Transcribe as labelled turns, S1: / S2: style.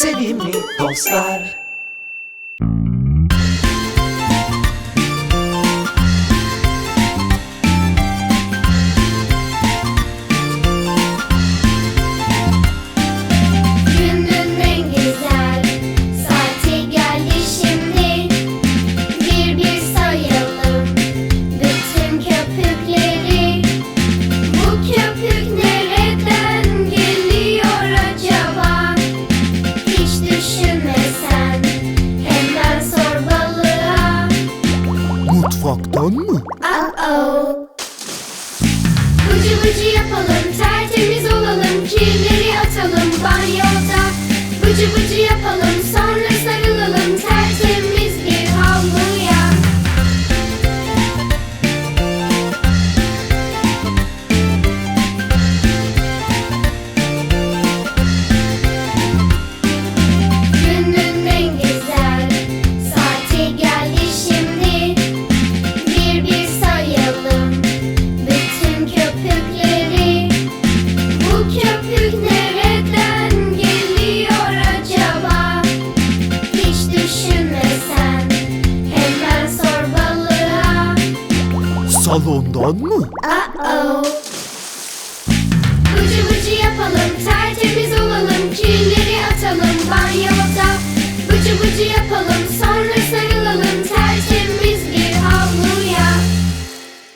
S1: Sevimli dostlar.
S2: mutfaktan mı?
S3: Uh oh. Bıcı bıcı yapalım tertemiz
S2: salondon mu?
S3: Uh-oh.